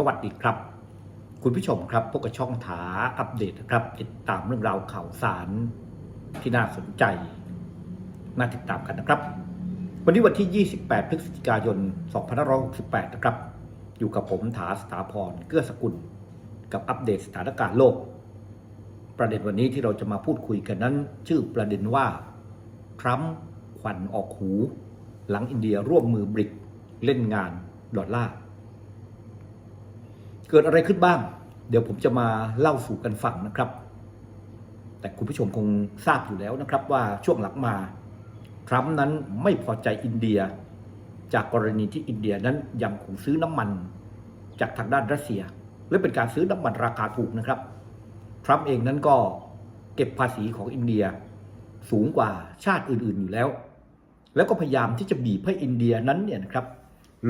สวัสดีครับ คุณผู้ชมครับพวกกับช่องถาอัปเดตครับ ติดตามเรื่องราวข่าวสารที่น่าสนใจ น่าติดตามกันนะครับ วันนี้วันที่ 28 พฤศจิกายน 2568 นะครับ อยู่กับผมถาสถาพรเกื้อสกุล กับอัปเดตสถานการณ์โลก ประเด็นวันนี้ที่เราจะมาพูดคุยกันนั้น ชื่อประเด็นว่าทรัมป์ควันออกหู หลังอินเดียร่วมมือบริกเล่นงานดอลลาร์ เกิดอะไรขึ้นบ้าง เดี๋ยวผมจะมาเล่าสู่กันฟังนะครับ แต่คุณผู้ชมคงทราบอยู่แล้วนะครับว่าช่วงหลังมาทรัมป์นั้นไม่พอใจอินเดีย จากกรณีที่อินเดียนั้นยังคงซื้อน้ำมัน จากทางด้านรัสเซีย และเป็นการซื้อน้ำมันราคาถูกนะครับทรัมป์เองนั้นก็เก็บภาษีของอินเดียสูงกว่าชาติอื่นๆอยู่แล้ว แล้วก็พยายามที่จะบีบให้อินเดียนั้นเนี่ยนะครับ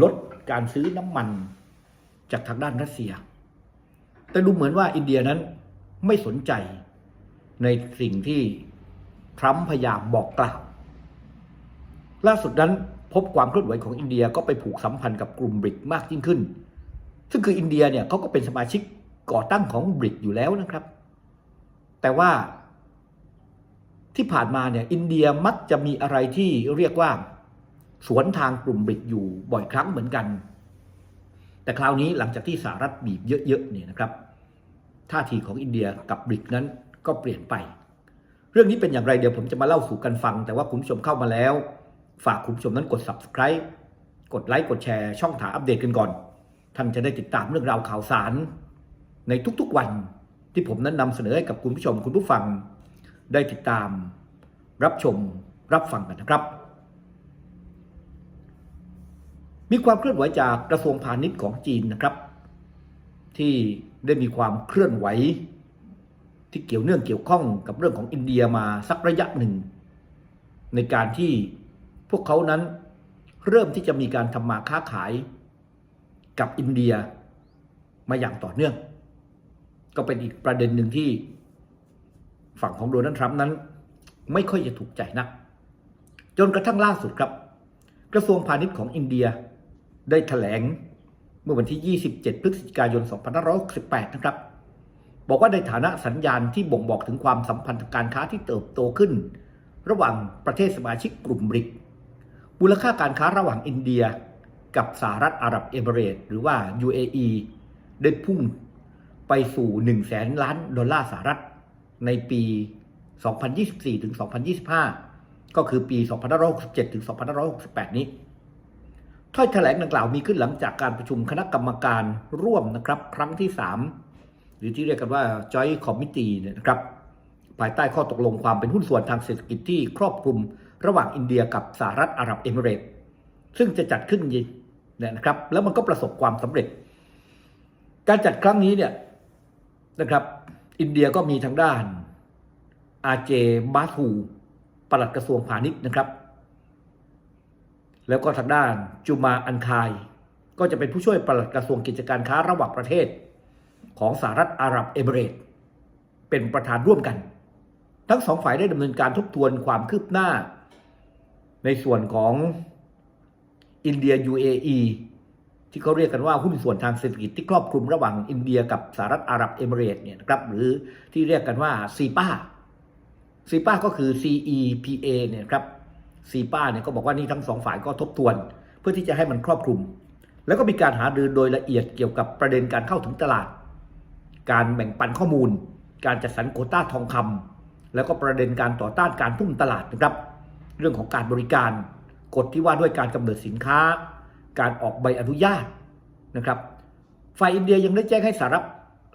ลดการซื้อน้ำมัน จากทางด้านรัสเซีย แต่ดูเหมือนว่าอินเดียนั้นไม่สนใจในสิ่งที่ทรัมป์พยายามบอกกล่าว ล่าสุดนั้นพบความเคลื่อนไหวของอินเดียก็ไปผูกสัมพันธ์กับกลุ่มบริกมากยิ่งขึ้น ซึ่งคืออินเดียเนี่ยเขาก็เป็นสมาชิกก่อตั้งของบริกอยู่แล้วนะครับ แต่ว่าที่ผ่านมาเนี่ยอินเดียมักจะมีอะไรที่เรียกว่า สวนทางกลุ่มบริกอยู่บ่อยครั้งเหมือนกัน แต่คราวนี้หลังจากที่สหรัฐบีบเยอะๆเนี่ยนะครับท่าทีของอินเดียกับบริกนั้นก็เปลี่ยนไป เรื่องนี้เป็นอย่างไรเดี๋ยวผมจะมาเล่าสู่กันฟัง แต่ว่าคุณผู้ชมเข้ามาแล้ว ฝากคุณผู้ชมนั้นกด subscribe กดไลค์กดแชร์ช่องถาอัปเดตกันก่อน ท่านจะได้ติดตามเรื่องราวข่าวสาร ในทุกๆวันที่ผมนั้นนำเสนอให้กับคุณผู้ชมคุณผู้ฟัง ได้ติดตาม รับชมรับฟังกันนะครับ มีความเคลื่อนไหวจากกระทรวงพาณิชย์ของจีนนะครับ ที่ได้มีความเคลื่อนไหว ที่เกี่ยวเนื่องเกี่ยวข้องกับเรื่องของอินเดียมาสักระยะหนึ่ง ในการที่พวกเขานั้นเริ่มที่จะมีการทำมาค้าขายกับอินเดียมาอย่างต่อเนื่อง ก็เป็นอีกประเด็นหนึ่งที่ฝั่งของโดนัลด์ทรัมป์นั้น ไม่ค่อยจะถูกใจนัก จนกระทั่งล่าสุดครับ กระทรวงพาณิชย์ของอินเดีย ได้แถลงเมื่อวันที่ 27 พฤศจิกายน 2568 นะครับ บอกว่าในฐานะสัญญาณที่บ่งบอกถึงความสัมพันธ์ทางการค้าที่เติบโตขึ้น ระหว่างประเทศสมาชิกกลุ่มบริก มูลค่าการค้าระหว่างอินเดีย กับสหรัฐอาหรับเอมิเรตส์หรือว่า UAE ได้พุ่งไปสู่ 1 0 0 0 0แสนล้านดอลลาร์สหรัฐ ในปี 2024 ถึง 2025 ก็คือปี 2567 ถึง 2568 นี้ ถ้อยแถลงดังกล่าวมีขึ้นหลังจากการประชุมคณะกรรมการร่วมนะครับ ครั้งที่ 3 หรือที่เรียกกันว่า Joint Committee เนี่ยนะครับ ภายใต้ข้อตกลงความเป็นหุ้นส่วนทางเศรษฐกิจที่ครอบคลุมระหว่างอินเดียกับสหรัฐอาหรับเอมิเรตส์ซึ่งจะจัดขึ้นเนี่ยนะครับ แล้วมันก็ประสบความสำเร็จ การจัดครั้งนี้เนี่ยนะครับ อินเดียก็มีทางด้านอาเจบาทูปลัดกระทรวงพาณิชย์นะครับ แล้วก็ทางด้านจูมาอันคาย ก็จะเป็นผู้ช่วยปลัดกระทรวงกิจการค้าระหว่างประเทศ ของสหรัฐอาหรับเอมิเรตเป็นประธานร่วมกัน ทั้งสองฝ่ายได้ดำเนินการทบทวนความคืบหน้า ในส่วนของอินเดีย UAE ที่เขาเรียกกันว่าหุ้นส่วนทางเศรษฐกิจที่ครอบคลุมระหว่างอินเดียกับสหรัฐอาหรับเอมิเรตเนี่ยนะครับหรือที่เรียกกันว่าซีป้าซีป้าก็คือ CEPA เนี่ยครับ ซีป้าเนี่ยก็บอกว่านี่ทั้งสองฝ่ายก็ทบทวน เพื่อที่จะให้มันครอบคลุม แล้วก็มีการหารือโดยละเอียดเกี่ยวกับประเด็นการเข้าถึงตลาด การแบ่งปันข้อมูล การจัดสรรโคต้าทองคำแล้วก็ประเด็นการต่อต้านการทุ่มตลาดนะครับ เรื่องของการบริการกฎที่ว่าด้วยการกำเนิดสินค้า การออกใบอนุญาตนะครับฝ่ายอินเดียยังได้แจ้งให้สหรัฐ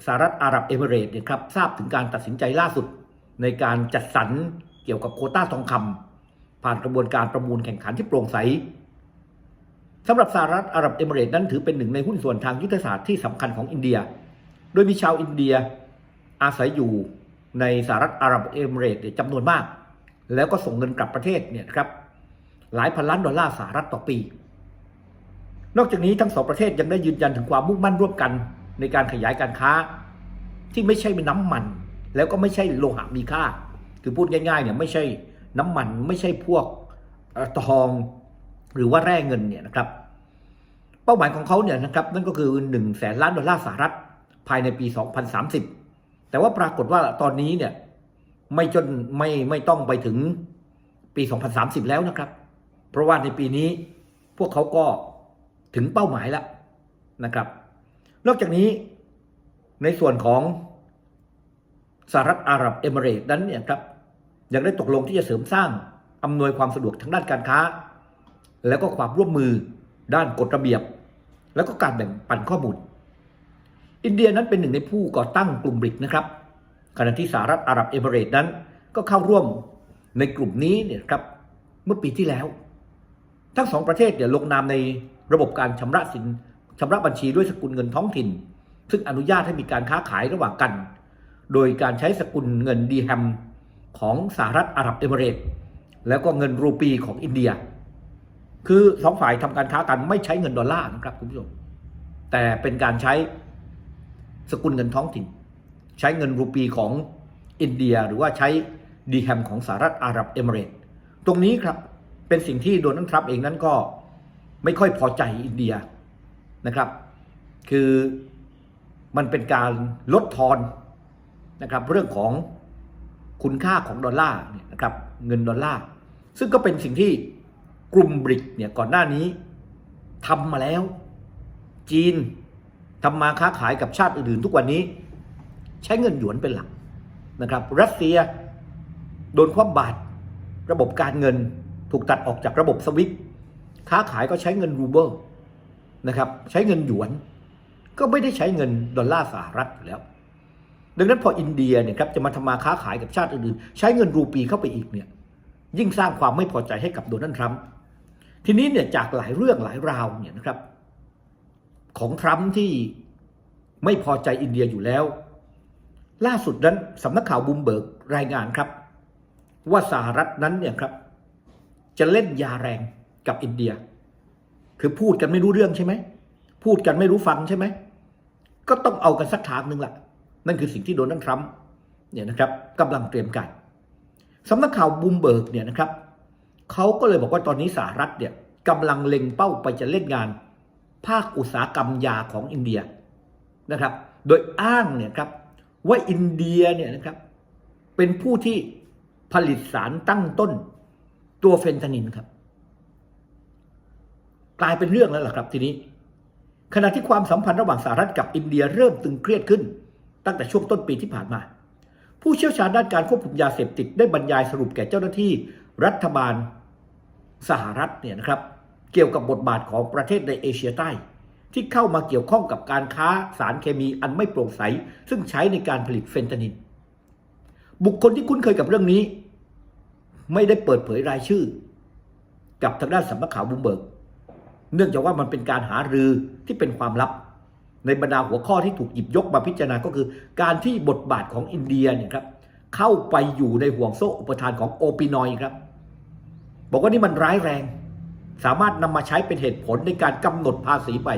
สหรัฐอาหรับเอมิเรตส์เนี่ยครับทราบถึงการตัดสินใจล่าสุดในการจัดสรรเกี่ยวกับโคต้าทองคำ ผ่านกระบวนการประมูลแข่งขันที่โปร่งใสสำหรับสหรัฐอาหรับเอมิเรตส์นั้นถือเป็นหนึ่งในหุ้นส่วนทางยุทธศาสตร์ที่สำคัญของอินเดีย โดยมีชาวอินเดียอาศัยอยู่ในสหรัฐอาหรับเอมิเรตส์จำนวนมาก แล้วก็ส่งเงินกลับประเทศเนี่ยครับหลายพันล้านดอลลาร์สหรัฐต่อปี นอกจากนี้ทั้งสองประเทศยังได้ยืนยันถึงความมุ่งมั่นร่วมกันในการขยายการค้า ที่ไม่ใช่เป็นน้ำมัน แล้วก็ไม่ใช่โลหะมีค่า คือพูดง่ายๆเนี่ยไม่ใช่ น้ำมันไม่ใช่พวกทองหรือว่าแร่เงินเนี่ยนะครับ เป้าหมายของเขาเนี่ยนะครับนั่นก็คือ1แสนล้านดอลลาร์สหรัฐภายในปี 2030 แต่ว่าปรากฏว่าตอนนี้เนี่ยไม่จนไม่ไม่ต้องไปถึงปี 2030 แล้วนะครับ เพราะว่าในปีนี้พวกเขาก็ถึงเป้าหมายแล้วนะครับ นอกจากนี้ในส่วนของสหรัฐอาหรับเอมิเรตส์นั้นเนี่ยครับ ยังได้ตกลงที่จะเสริมสร้างอำนวยความสะดวกทางด้านการค้า แล้วก็ความร่วมมือด้านกฎระเบียบ แล้วก็การแบ่งปันข้อมูล อินเดียนั้นเป็นหนึ่งในผู้ก่อตั้งกลุ่มบริกนะครับขณะที่สหรัฐอาหรับเอมิเรต์นั้นก็เข้าร่วมในกลุ่มนี้เนี่ยครับเมื่อปีที่แล้ว ทั้งสองประเทศเนี่ยลงนามในระบบการชำระสินชำระบัญชีด้วยสกุลเงินท้องถิ่น ซึ่งอนุญาตให้มีการค้าขายระหว่างกัน โดยการใช้สกุลเงินดีแฮม ของสหรัฐอาหรับเอมิเรตแล้วก็เงินรูปีของอินเดีย คือสองฝ่ายทำการค้ากันไม่ใช้เงินดอลลาร์นะครับคุณผู้ชมแต่เป็นการใช้สกุลเงินท้องถิ่น ใช้เงินรูปีของอินเดีย หรือว่าใช้ดีแฮมของสหรัฐอาหรับเอมิเรตตรงนี้ครับเป็นสิ่งที่โดนัลด์ทรัมป์เองนั้นก็ไม่ค่อยพอใจอินเดียนะครับ คือมันเป็นการลดทอนนะครับเรื่องของ คุณค่าของดอลลาร์เนี่ยนะครับเงินดอลลาร์ซึ่งก็เป็นสิ่งที่กลุ่มบริกเนี่ยก่อนหน้านี้ทำมาแล้ว จีนทำมาค้าขายกับชาติอื่นๆ ทุกวันนี้ ใช้เงินหยวนเป็นหลักนะครับ รัสเซียโดนคว่ำบาตรระบบการเงินถูกตัดออกจากระบบสวิฟค้าขายก็ใช้เงินรูเบิลนะครับ ใช้เงินหยวน ก็ไม่ได้ใช้เงินดอลลาร์สหรัฐแล้ว ดังนั้นพออินเดียเนี่ยครับจะมาทำมาค้าขายกับชาติอื่นๆ ใช้เงินรูปีเข้าไปอีกเนี่ยยิ่งสร้างความไม่พอใจให้กับโดนัลด์ทรัมป์ทีนี้เนี่ยจากหลายเรื่องหลายราวเนี่ยนะครับ ของทรัมป์ที่ไม่พอใจอินเดียอยู่แล้ว ล่าสุดนั้นสำนักข่าวบูมเบิร์กรายงานครับ ว่าสหรัฐนั้นเนี่ยครับ จะเล่นยาแรงกับอินเดีย คือพูดกันไม่รู้เรื่องใช่ไหมพูดกันไม่รู้ฟังใช่ไหมก็ต้องเอากันสักทางหนึ่งละ นั่นคือสิ่งที่โดนัลด์ทรัมป์เนี่ยนะครับกำลังเตรียมการสำนักข่าวบูมเบิร์กเนี่ยนะครับเขาก็เลยบอกว่าตอนนี้สหรัฐเนี่ยกำลังเล็งเป้าไปจะเล่นงาน ภาคอุตสาหกรรมยาของอินเดียนะครับ โดยอ้างเนี่ยครับว่าอินเดียเนี่ยนะครับเป็นผู้ที่ผลิตสารตั้งต้นตัวเฟนทานินครับ กลายเป็นเรื่องแล้วล่ะครับทีนี้ ขณะที่ความสัมพันธ์ระหว่างสหรัฐกับอินเดียเริ่มตึงเครียดขึ้น ตั้งแต่ช่วงต้นปีที่ผ่านมา ผู้เชี่ยวชาญด้านการควบคุมยาเสพติดได้บรรยายสรุปแก่เจ้าหน้าที่รัฐบาลสหรัฐเนี่ยนะครับ เกี่ยวกับบทบาทของประเทศในเอเชียใต้ ที่เข้ามาเกี่ยวข้องกับการค้าสารเคมีอันไม่โปร่งใส ซึ่งใช้ในการผลิตเฟนทานิน บุคคลที่คุ้นเคยกับเรื่องนี้ ไม่ได้เปิดเผยรายชื่อ กับทางด้านสำนักข่าวบูมเบิร์กเนื่องจากว่ามันเป็นการหารือที่เป็นความลับ ในบรรดาหัวข้อที่ถูกหยิบยกมาพิจารณาก็คือ การที่บทบาทของอินเดียเนี่ยครับเข้าไปอยู่ในห่วงโซ่อุปทานของโอปินอยครับ บอกว่านี่มันร้ายแรง สามารถนำมาใช้เป็นเหตุผลในการกำหนดภาษีไป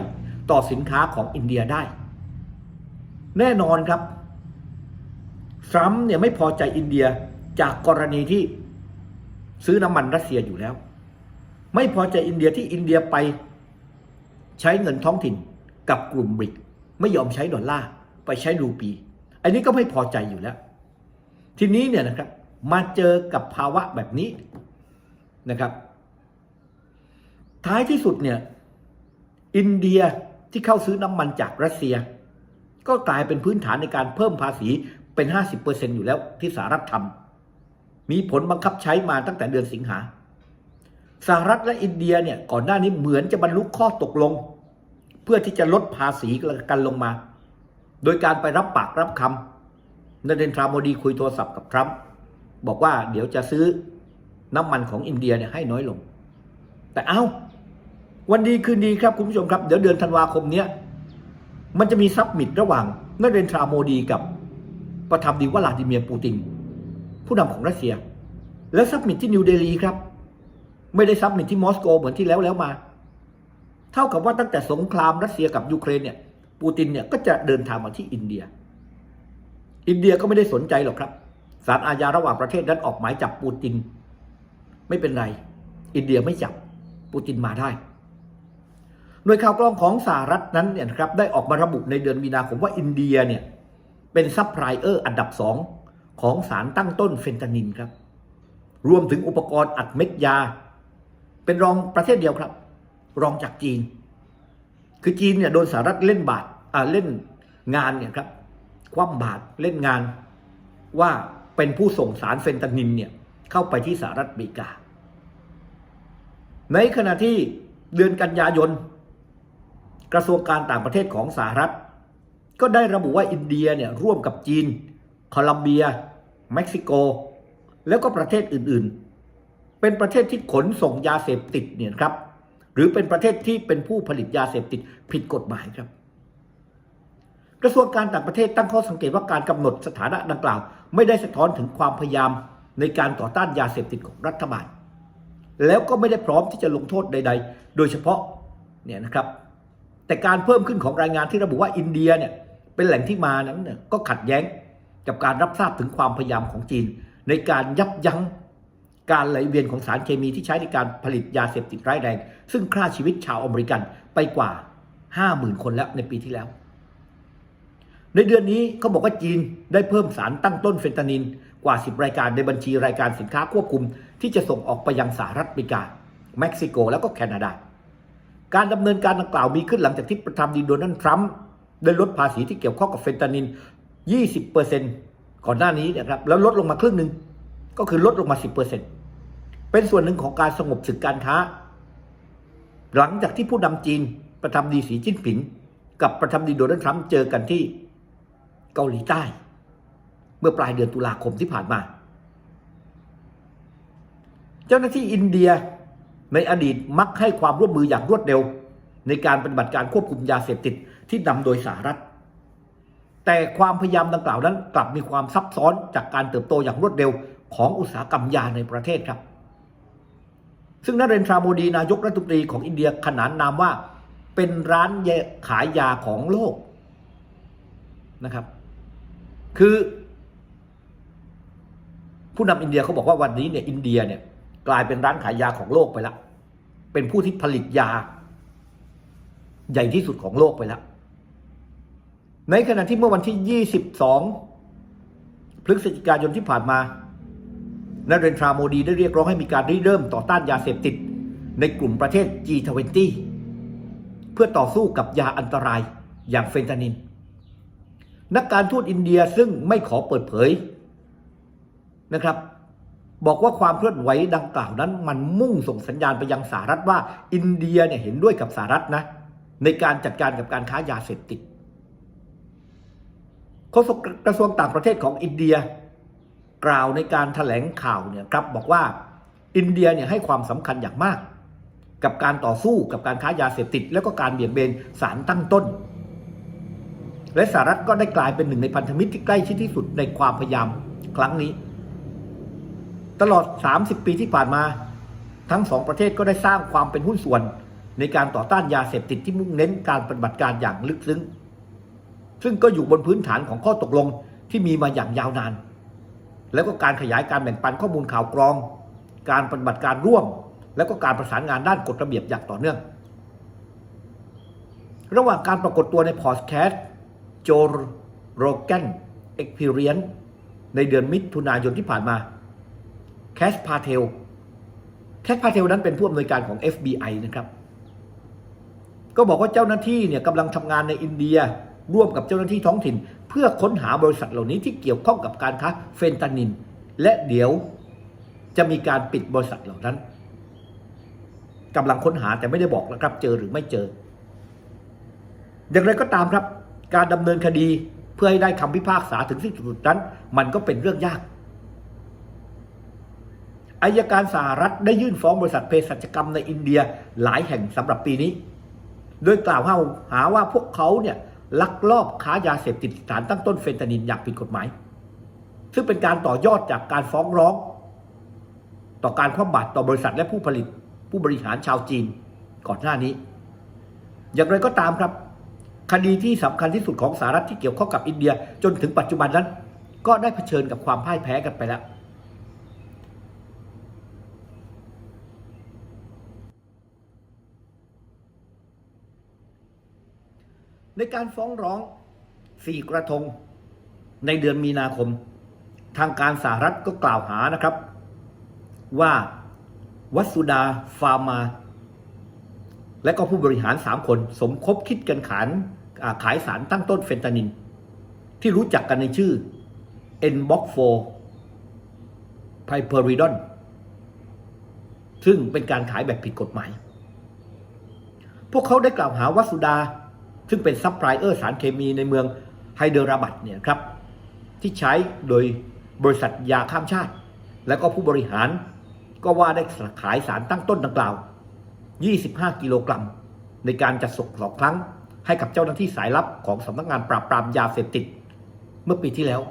ต่อสินค้าของอินเดียได้ แน่นอนครับทรัมป์เนี่ยไม่พอใจอินเดียจากกรณีที่ซื้อน้ำมันรัสเซียอยู่แล้ว ไม่พอใจอินเดียที่อินเดียไปใช้เงินท้องถิ่น กับกลุ่มบริกไม่ยอมใช้ดอลลาร์ไปใช้รูปี อันนี้ก็ไม่พอใจอยู่แล้ว ทีนี้เนี่ยนะครับ มาเจอกับภาวะแบบนี้นะครับ ท้ายที่สุดเนี่ย อินเดียที่เข้าซื้อน้ำมันจากรัสเซีย ก็กลายเป็นพื้นฐานในการเพิ่มภาษีเป็น 50%อยู่แล้วที่สหรัฐทำมีผลบังคับใช้มาตั้งแต่เดือนสิงหาสหรัฐและอินเดียเนี่ยก่อนหน้านี้เหมือนจะบรรลุข้อตกลง เพื่อที่จะลดภาษีกันลงมา โดยการไปรับปากรับคำนเรนทราโมดีคุยโทรศัพท์กับทรัมป์บอกว่าเดี๋ยวจะซื้อน้ำมันของอินเดียเนี่ยให้น้อยลง แต่เอา้า วันดีคืนดีครับคุณผู้ชมครับ เดี๋ยวเดือนธันวาคมเนี้ยมันจะมีซับมิตระหว่างนเรนทราโมดีกับประธานดีวลาดิเมียร์ปูติน ผู้นำของรัสเซีย และซับมิตที่นิวเดลีครับ ไม่ได้ซับมิตที่มอสโกเหมือนที่แล้วแล้วมา เท่ากับว่าตั้งแต่สงครามรัสเซียกับยูเครนเนี่ย ปูตินเนี่ยก็จะเดินทางมาที่อินเดีย อินเดียก็ไม่ได้สนใจหรอกครับศาลอาญาระหว่างประเทศนั้นออกหมายจับปูติน ไม่เป็นไร อินเดียไม่จับปูตินมาได้โดยข่าวกรองของสหรัฐนั้นเนี่ยครับได้ออกมาระบุในเดือนมีนาคมว่าอินเดียเนี่ยเป็นซัพพลายเออร์อันดับสองของสารตั้งต้นเฟนตานินครับ รวมถึงอุปกรณ์อัดเม็ดยา เป็นรองประเทศเดียวครับ รองจากจีน คือจีนเนี่ยโดนสหรัฐเล่นบาทเล่นงานเนี่ยครับคว่ำบาตรเล่นงานว่าเป็นผู้ส่งสารเฟนตานินเนี่ยเข้าไปที่สหรัฐอเมริกา ในขณะที่เดือนกันยายน กระทรวงการต่างประเทศของสหรัฐ ก็ได้ระบุว่าอินเดียเนี่ยร่วมกับจีน โคลัมเบีย เม็กซิโก แล้วก็ประเทศอื่นๆ เป็นประเทศที่ขนส่งยาเสพติดเนี่ยครับ หรือเป็นประเทศที่เป็นผู้ผลิตยาเสพติดผิดกฎหมายครับ กระทรวงการต่างประเทศตั้งข้อสังเกตว่าการกำหนดสถานะดังกล่าว ไม่ได้สะท้อนถึงความพยายามในการต่อต้านยาเสพติดของรัฐบาล แล้วก็ไม่ได้พร้อมที่จะลงโทษใด ๆ โดยเฉพาะเนี่ยนะครับ แต่การเพิ่มขึ้นของรายงานที่ระบุว่าอินเดียเนี่ยเป็นแหล่งที่มานั้นเนี่ยก็ขัดแย้งกับการรับทราบถึงความพยายามของจีน ในการยับยั้ง การไหลเวียนของสารเคมีที่ใช้ในการผลิตยาเสพติดร้ายแรง ซึ่งฆ่าชีวิตชาวอเมริกันไปกว่า 50,000 คนแล้วในปีที่แล้ว ในเดือนนี้เขาบอกว่าจีนได้เพิ่มสารตั้งต้นเฟนตานินกว่า 10 รายการในบัญชีรายการสินค้าควบคุม ที่จะส่งออกไปยังสหรัฐอเมริกา เม็กซิโกแล้วก็แคนาดา การดำเนินการดังกล่าวมีขึ้นหลังจากที่ประธานาธิบดีโดนัลด์ทรัมป์ได้ลดภาษีที่เกี่ยวข้องกับเฟนตานิน 20%ก่อนหน้านี้นะครับแล้วลดลงมาครึ่งหนึ่งก็คือลดลงมา 10% เป็นส่วนหนึ่งของการสงบศึกการค้า หลังจากที่ผู้นำจีนประธานาธิบดีสีจิ้นผิง กับประธานาธิบดีโดนัลด์ทรัมป์เจอกันที่เกาหลีใต้ เมื่อปลายเดือนตุลาคมที่ผ่านมา เจ้าหน้าที่อินเดียในอดีตมักให้ความร่วมมืออย่างรวดเร็ว ในการปฏิบัติการควบคุมยาเสพติดที่นำโดยสหรัฐ แต่ความพยายามดังกล่าวนั้นกลับมีความซับซ้อนจากการเติบโตอย่างรวดเร็วของอุตสาหกรรมยาในประเทศครับ ซึ่งนเรนทราโมดีนายกรัฐมนตรีของอินเดียขนานนามว่า เป็นร้านขายยาของโลกนะครับ คือผู้นำอินเดียเขาบอกว่าวันนี้เนี่ยอินเดียเนี่ยกลายเป็นร้านขายยาของโลกไปแล้วเป็นผู้ที่ผลิตยา ใหญ่ที่สุดของโลกไปแล้ว ในขณะที่เมื่อวันที่ 22 พฤศจิกายนที่ผ่านมา นเรนทราโมดีได้เรียกร้องให้มีการริเริ่มต่อต้านยาเสพติด ในกลุ่มประเทศ G20 เพื่อต่อสู้กับยาอันตรายอย่างเฟนตานิน นักการทูตอินเดียซึ่งไม่ขอเปิดเผยนะครับ บอกว่าความเคลื่อนไหวดังกล่าวนั้น มันมุ่งส่งสัญญาณไปยังสหรัฐว่า อินเดียเนี่ยเห็นด้วยกับสหรัฐนะ ในการจัดการกับการค้ายาเสพติดโฆษกกระทรวงต่างประเทศของอินเดีย กล่าวในการถแถลงข่าวเนี่ยครับบอกว่าอินเดียเนี่ยให้ความสำคัญอย่างมาก กับการต่อสู้กับการค้ายาเสพติด แล้วก็การเบี่ยงเบนสารตั้งต้น และสหรัฐก็ได้กลายเป็นหนึ่งในพันธมิตรที่ใกล้ชิดที่สุดในความพยายามครั้งนี้ ตลอด 30 ปีที่ผ่านมา ทั้งสองประเทศก็ได้สร้างความเป็นหุ้นส่วน ในการต่อต้านยาเสพติดที่มุ่งเน้นการปฏิบัติการอย่างลึกซึ้งซึ่งก็อยู่บนพื้นฐานของข้อตกลงที่มีมาอย่างยาวนาน แล้วก็การขยายการแบ่งปันข้อมูลข่าวกรอง การปฏิบัติการร่วม แล้วก็การประสานงานด้านกฎระเบียบอย่างต่อเนื่อง ระหว่างการปรากฏตัวในพอดแคสต์โจโรแกนเอ็กเพรียนในเดือนมิถุนายนที่ผ่านมาแคสพาเทลแคสพาเทลนั้นเป็นผู้อำนวยการของ FBI นะครับ ก็บอกว่าเจ้าหน้าที่เนี่ยกำลังทำงานในอินเดีย ร่วมกับเจ้าหน้าที่ท้องถิ่น เพื่อค้นหาบริษัทเหล่านี้ที่เกี่ยวข้องกับการค้าเฟนตานิน และเดี๋ยวจะมีการปิดบริษัทเหล่านั้นกำลังค้นหาแต่ไม่ได้บอกนะครับ เจอหรือไม่เจอ อย่างไรก็ตามครับ การดำเนินคดีเพื่อให้ได้คำพิพากษาถึงที่สุดนั้น มันก็เป็นเรื่องยากอายการสหรัฐได้ยื่นฟ้องบริษัทเภสัชกรรมในอินเดียหลายแห่งสำหรับปีนี้ โดยกล่าวหาว่าพวกเขาเนี่ย ลักลอบค้ายาเสพติดสารตั้งต้นเฟนตานินอย่างผิดกฎหมาย ซึ่งเป็นการต่อยอดจากการฟ้องร้อง ต่อการคว่ำบาตรต่อบริษัทและผู้ผลิตผู้บริหารชาวจีนก่อนหน้านี้ อย่างไรก็ตามครับ คดีที่สำคัญที่สุดของสหรัฐที่เกี่ยวข้องกับอินเดียจนถึงปัจจุบันนั้น ก็ได้เผชิญกับความพ่ายแพ้กันไปแล้ว ในการฟ้องร้องสี่กระทง ในเดือนมีนาคม ทางการสหรัฐก็กล่าวหานะครับ ว่าวัตสุดาฟาร์มา และก็ผู้บริหาร 3 คน สมคบคิดกันขายอ่าขายสารตั้งต้นเฟนตานิน ที่รู้จักกันในชื่อ n b o x 4 p i p e r i d o n ซึ่งเป็นการขายแบบผิดกฎหมาย พวกเขาได้กล่าวหาวัสุดา ซึ่งเป็นซัพพลายเออร์สารเคมีในเมืองไฮเดราบัดเนี่ยครับที่ใช้โดยบริษัทยาข้ามชาติ และก็ผู้บริหารก็ว่าได้ขายสารตั้งต้นดังกล่าว 25 กิโลกรัม ในการจัดส่งสองครั้ง ให้กับเจ้าหน้าที่สายลับของสำนักงานปราบปรามยาเสพติด เมื่อปีที่แล้ว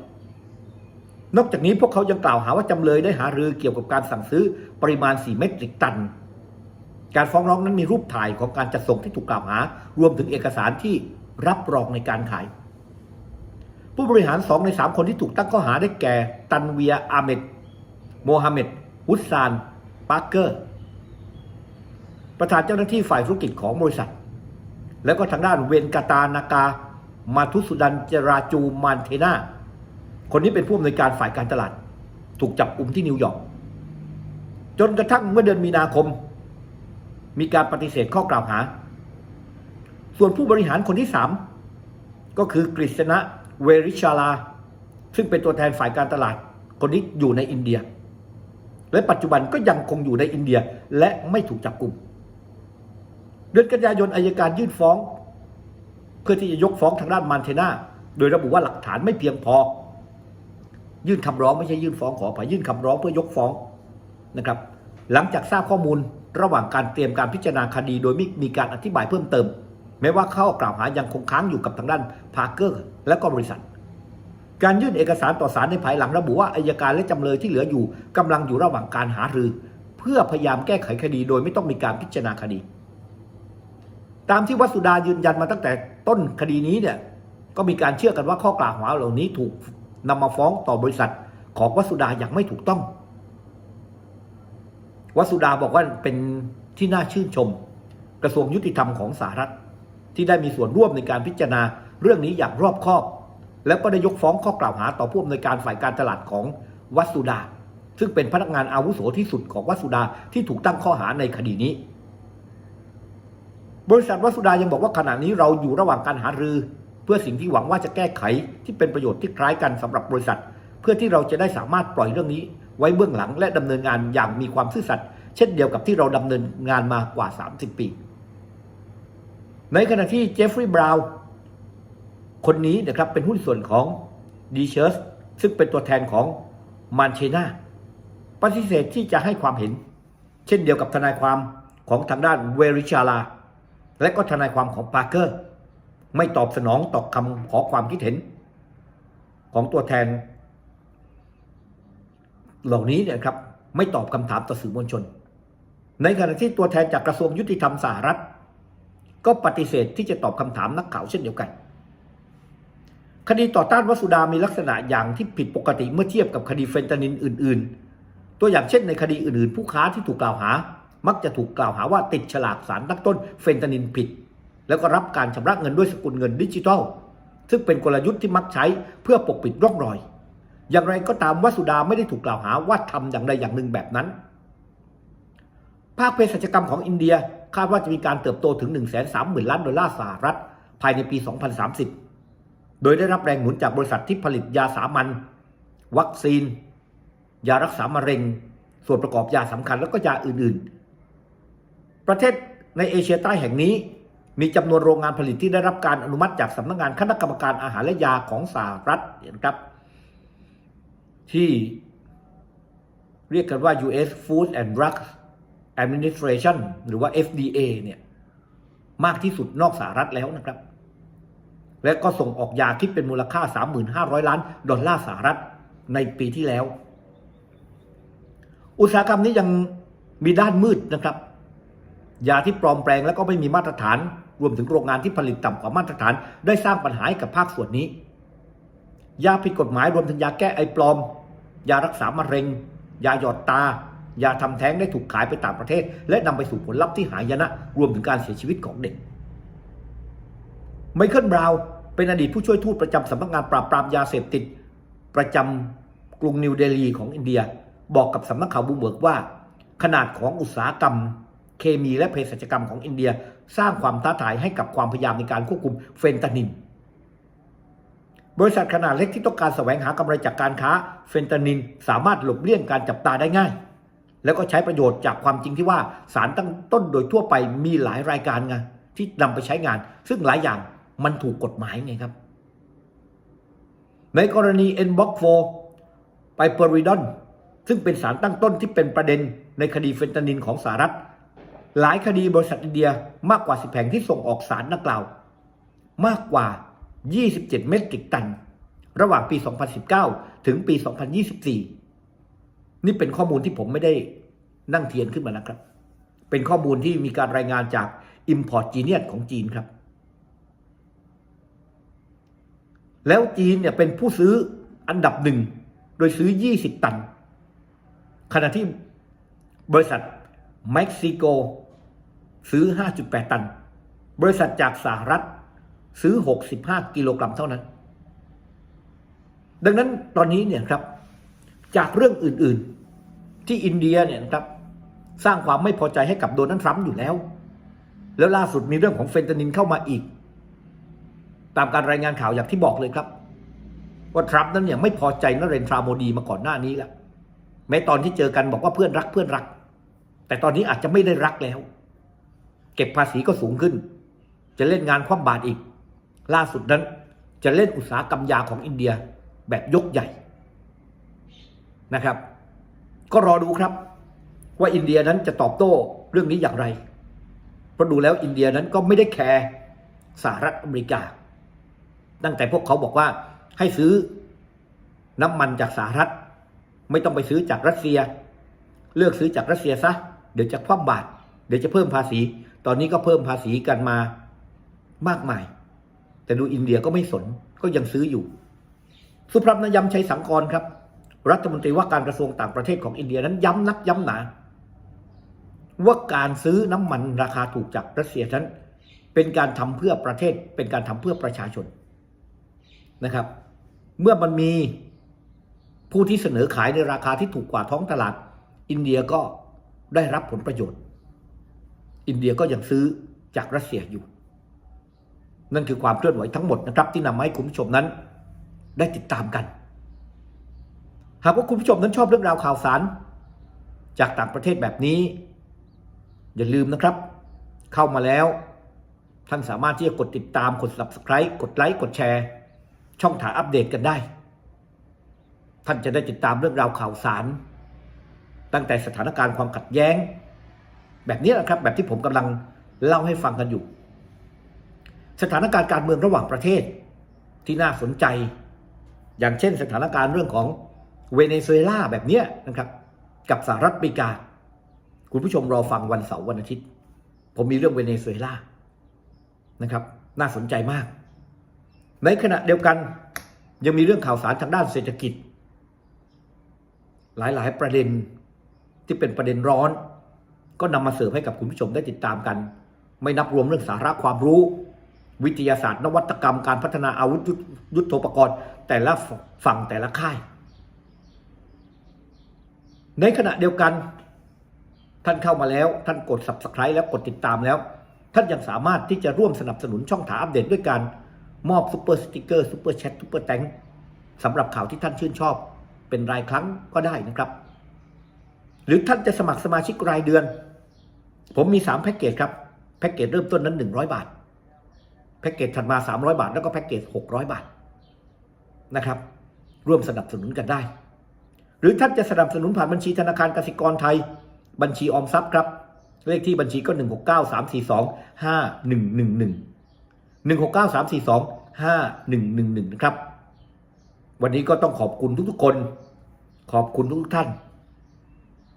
นอกจากนี้พวกเขายังกล่าวหาว่าจำเลยได้หารือเกี่ยวกับการสั่งซื้อปริมาณ 4 เมตริกตัน การฟ้องร้องนั้นมีรูปถ่ายของการจัดส่งที่ถูกกล่าวหา รวมถึงเอกสารที่รับรองในการขาย ผู้บริหารสองในสามคนที่ถูกตั้งข้อหาได้แก่ ตันเวียอาเมดโมฮัมเหม็ดฮุสซาน ปาร์เกอร์ ประธานเจ้าหน้าที่ฝ่ายธุรกิจของบริษัท แล้วก็ทางด้านเวนกาตานากา มาทุสุดันเจราจูมานเทนา คนนี้เป็นผู้อำนวยการฝ่ายการตลาด ถูกจับกุมที่นิวยอร์ก จนกระทั่งเมื่อเดือนมีนาคม มีการปฏิเสธข้อกล่าวหา ส่วนผู้บริหารคนที่สามก็คือกฤษณะเวริชาลา ซึ่งเป็นตัวแทนฝ่ายการตลาด คนนี้อยู่ในอินเดีย และปัจจุบันก็ยังคงอยู่ในอินเดียและไม่ถูกจับกลุ่ม เดือนกันยายนอายการยื่นฟ้อง เพื่อที่จะยกฟ้องทางด้านมานเทนาโดยระบุว่าหลักฐานไม่เพียงพอ ยื่นคำร้องไม่ใช่ยื่นฟ้องขออภัยยื่นคำร้องเพื่อยกฟ้องนะครับ หลังจากทราบข้อมูล ระหว่างการเตรียมการพิจารณาคดีโดยไม่มีการอธิบายเพิ่มเติม แม้ว่าข้อกล่าวหายังคงค้างอยู่กับทางด้านพาร์เกอร์และก็บริษัท การยื่นเอกสารต่อศาลในภายหลังระบุว่าอายการและจำเลยที่เหลืออยู่กำลังอยู่ระหว่างการหารือ เพื่อพยายามแก้ไขคดีโดยไม่ต้องมีการพิจารณาคดี ตามที่วัสุดายืนยันมาตั้งแต่ต้นคดีนี้เนี่ยก็มีการเชื่อกันว่าข้อกล่าวหาเหล่านี้ถูกนำมาฟ้องต่อบริษัทของวัสุดาอย่างไม่ถูกต้อง วัสุดาบอกว่าเป็นที่น่าชื่นชม กระทรวงยุติธรรมของสหรัฐ ที่ได้มีส่วนร่วมในการพิจารณาเรื่องนี้อย่างรอบคอบ แล้วก็ได้ยกฟ้องข้อกล่าวหาต่อผู้อำนวยการฝ่ายการตลาดของวัสุดา ซึ่งเป็นพนักงานอาวุโสที่สุดของวัสุดาที่ถูกตั้งข้อหาในคดีนี้ บริษัทวัสุดายังบอกว่าขณะนี้เราอยู่ระหว่างการหารือ เพื่อสิ่งที่หวังว่าจะแก้ไขที่เป็นประโยชน์ที่คล้ายกันสำหรับบริษัท เพื่อที่เราจะได้สามารถปล่อยเรื่องนี้ ไว้เบื้องหลัง และดำเนินงานอย่างมีความซื่อสัตย์เช่นเดียวกับที่เราดำเนินงานมากว่า 30 ปี ในขณะที่เจฟฟรีย์บราวน์คนนี้นะครับเป็นหุ้นส่วนของดีเช r ร์สซึ่งเป็นตัวแทนของมันเชนาปฏิเสธที่จะให้ความเห็น เช่นเดียวกับทนายความของทางด้านเวริชาลา และก็ทนายความของปาร์เกอร์ ไม่ตอบสนองต่อคำขอความคิดเห็น ของตัวแทน เหล่านี้เนี่ยครับไม่ตอบคำถามต่อสื่อมวลชน ในขณะที่ตัวแทนจากกระทรวงยุติธรรมสหรัฐ ก็ปฏิเสธที่จะตอบคำถามนักข่าวเช่นเดียวกัน คดีต่อต้านวัสสุดามีลักษณะอย่างที่ผิดปกติเมื่อเทียบกับคดีเฟนตานินอื่น ๆ ตัวอย่างเช่นในคดีอื่น ๆ ผู้ค้าที่ถูกกล่าวหา มักจะถูกกล่าวหาว่าติดฉลากสารตั้งต้นเฟนตานินผิด แล้วก็รับการชำระเงินด้วยสกุลเงินดิจิทัล ซึ่งเป็นกลยุทธ์ที่มักใช้เพื่อปกปิดร่องรอย อย่างไรก็ตามวัสุดาไม่ได้ถูกกล่าวหาว่าทำอย่างใดอย่างหนึ่งแบบนั้น ภาคเภสัชกรรมของอินเดียคาดว่าจะมีการเติบโตถึง 1 3 0 0 0 0 ล้านดอลลาร์สหรัฐ ภายในปี 2030 โดยได้รับแรงหนุนจากบริษัทที่ผลิตยาสามัญวัคซีน ยารักษามะเร็ง ส่วนประกอบยาสำคัญแล้วก็ยาอื่นๆ ประเทศในเอเชียใต้แห่งนี้มีจำนวนโรงงานผลิตที่ได้รับการอนุมัติจากสำนักงานคณะกรรมการอาหารและยาของสหรัฐนะครับ ที่เรียกกันว่า U.S. Food and Drug Administration หรือว่า FDA เนี่ยมากที่สุดนอกสหรัฐแล้วนะครับ และก็ส่งออกยาคิดเป็นมูลค่า 3,500 ล้านดอลลาร์สหรัฐในปีที่แล้ว อุตสาหกรรมนี้ยังมีด้านมืดนะครับ ยาที่ปลอมแปลงและก็ไม่มีมาตรฐาน รวมถึงโรงงานที่ผลิตต่ำกว่ามาตรฐาน ได้สร้างปัญหาให้กับภาคส่วนนี้ ยาผิดกฎหมายรวมถึงยาแก้ไอปลอม ยารักษามะเร็ง ยาหยอดตา ยาทำแท้งได้ถูกขายไปต่างประเทศ และนำไปสู่ผลลัพธ์ที่หายนะ รวมถึงการเสียชีวิตของเด็ก ไมเคิลบราวน์เป็นอดีตผู้ช่วยทูตประจำสำนักงานปราบปรามยาเสพติด ประจำกรุงนิวเดลีของอินเดีย บอกกับสำนักข่าวบูมเบิร์กว่า ขนาดของอุตสาหกรรม เคมีและเภสัชกรรมของอินเดีย สร้างความท้าทายให้กับความพยายามในการควบคุมเฟนตานิน บริษัทขนาดเล็กที่ต้องการแสวงหากำไรจากการค้า เฟนตานินสามารถหลบเลี่ยงการจับตาได้ง่าย แล้วก็ใช้ประโยชน์จากความจริงที่ว่าสารตั้งต้นโดยทั่วไปมีหลายรายการไงที่นำไปใช้งาน ซึ่งหลายอย่างมันถูกกฎหมายไงครับ ในกรณี n b o x 4ไปเปอริดอนซึ่งเป็นสารตั้งต้นที่เป็นประเด็นในคดีเฟนตานินของสหรัฐ หลายคดีบริษัทอินเดียมากกว่า10แห่งที่ส่งออกสารดังกล่าว มากกว่า 27 เมตริกตัน ระหว่างปี 2019 ถึงปี 2024 นี่เป็นข้อมูลที่ผมไม่ได้นั่งเทียนขึ้นมานะครับ เป็นข้อมูลที่มีการรายงานจาก Import Genius ของจีนครับ แล้วจีนเนี่ยเป็นผู้ซื้ออันดับหนึ่ง โดยซื้อ 20 ตัน ขณะที่บริษัทเม็กซิโกซื้อ 5.8 ตัน บริษัทจากสหรัฐ ซื้อ 65 กิโลกรัมเท่านั้น ดังนั้นตอนนี้เนี่ยครับ จากเรื่องอื่นๆที่อินเดียเนี่ยนะครับ สร้างความไม่พอใจให้กับโดนัลด์ทรัมป์อยู่แล้ว แล้วล่าสุดมีเรื่องของเฟนตานินเข้ามาอีก ตามการรายงานข่าวอย่างที่บอกเลยครับ ว่าทรัมป์นั้นเนี่ยไม่พอใจนเรนทราโมดีมาก่อนหน้านี้แล้วแม้ตอนที่เจอกันบอกว่าเพื่อนรักเพื่อนรัก แต่ตอนนี้อาจจะไม่ได้รักแล้ว เก็บภาษีก็สูงขึ้น จะเล่นงานคว่ำบาตรอีก ล่าสุดนั้น จะเล่นอุตสาหกรรมยาของอินเดียแบบยกใหญ่นะครับ ก็รอดูครับ ว่าอินเดียนั้นจะตอบโต้เรื่องนี้อย่างไร เพราะดูแล้วอินเดียนั้นก็ไม่ได้แคร์สหรัฐอเมริกา ตั้งแต่พวกเขาบอกว่าให้ซื้อน้ำมันจากสหรัฐ ไม่ต้องไปซื้อจากรัสเซีย เลือกซื้อจากรัสเซียซะเดี๋ยวจะคว่ำบาตรเดี๋ยวจะเพิ่มภาษี ตอนนี้ก็เพิ่มภาษีกันมามากมาย แต่ดูอินเดียก็ไม่สนก็ยังซื้ออยู่ สุพรรณยำชัยสังกรครับ รัฐมนตรีว่าการกระทรวงต่างประเทศของอินเดียนั้นย้ำนักย้ำหนา ว่าการซื้อน้ำมันราคาถูกจากรัสเซียนั้น เป็นการทำเพื่อประเทศ เป็นการทำเพื่อประชาชนนะครับ เมื่อมันมีผู้ที่เสนอขายในราคาที่ถูกกว่าท้องตลาด อินเดียก็ได้รับผลประโยชน์ อินเดียก็ยังซื้อจากรัสเซียอยู่ นั่นคือความเคลื่อนไหวทั้งหมดนะครับ ที่นำมาให้คุณผู้ชมนั้น ได้ติดตามกัน หากว่าคุณผู้ชมนั้นชอบเรื่องราวข่าวสาร จากต่างประเทศแบบนี้ อย่าลืมนะครับ เข้ามาแล้ว ท่านสามารถที่จะกดติดตามกด subscribe กดไลค์กดแชร์ ช่องถ่ายอัปเดตกันได้ ท่านจะได้ติดตามเรื่องราวข่าวสาร ตั้งแต่สถานการณ์ความขัดแย้ง แบบนี้แหละครับแบบที่ผมกำลังเล่าให้ฟังกันอยู่ สถานการณ์การเมืองระหว่างประเทศที่น่าสนใจ อย่างเช่นสถานการณ์เรื่องของเวเนซุเอลาแบบนี้นะครับ กับสหรัฐอเมริกา คุณผู้ชมรอฟังวันเสาร์วันอาทิตย์ ผมมีเรื่องเวเนซุเอลานะครับ น่าสนใจมาก ในขณะเดียวกันยังมีเรื่องข่าวสารทางด้านเศรษฐกิจ หลายๆ ประเด็นที่เป็นประเด็นร้อน ก็นำมาเสิร์ฟให้กับคุณผู้ชมได้ติดตามกัน ไม่นับรวมเรื่องสาระความรู้ วิทยาศาสตร์ นวัตกรรมการพัฒนาอาวุธยุทโธปกรณ์ แต่ละฝั่งแต่ละค่าย ในขณะเดียวกัน ท่านเข้ามาแล้ว ท่านกด subscribe แล้วกดติดตามแล้ว ท่านยังสามารถที่จะร่วมสนับสนุนช่องถาอัปเดตด้วยการมอบซุปเปอร์สติกเกอร์ซุปเปอร์แชทซุปเปอร์แตงสำหรับข่าวที่ท่านชื่นชอบ เป็นรายครั้งก็ได้นะครับ หรือท่านจะสมัครสมาชิกรายเดือน ผมมี 3 แพ็กเกจครับ แพ็กเกจเริ่มต้นนั้น 100 บาท แพ็กเกจถัดมา 300 บาท แล้วก็แพ็กเกจ600 บาทนะครับ ร่วมสนับสนุนกันได้ หรือท่านจะสนับสนุนผ่านบัญชีธนาคารกสิกรไทย บัญชีออมทรัพย์ครับ เลขที่บัญชีก็ 1 6 9 3 4 2 5 1 1 1 1 6 9 3 4 2 5 1 1 1นะครับ วันนี้ก็ต้องขอบคุณทุกๆคน ขอบคุณทุกท่าน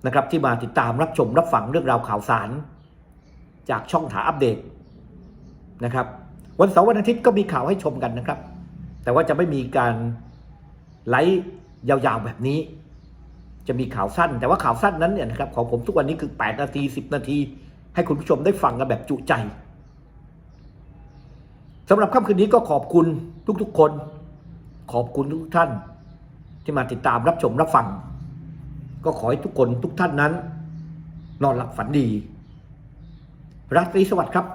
นะครับที่มาติดตามรับชมรับฟังเรื่องราวข่าวสาร จากช่องถาอัปเดตนะครับ วันเสาร์วันอาทิตย์ก็มีข่าวให้ชมกันนะครับ แต่ว่าจะไม่มีการไลฟ์ยาวๆแบบนี้ จะมีข่าวสั้น แต่ว่าข่าวสั้นนั้นเนี่ยนะครับของผมทุกวันนี้คือ 8 นาที 10 นาที ให้คุณผู้ชมได้ฟังกันแบบจุใจสำหรับค่ำคืนนี้ก็ขอบคุณทุกๆคน ขอบคุณทุกท่าน ที่มาติดตามรับชมรับฟัง ก็ขอให้ทุกคนทุกท่านนั้น นอนหลับฝันดี ราตรีสวัสดิ์ครับ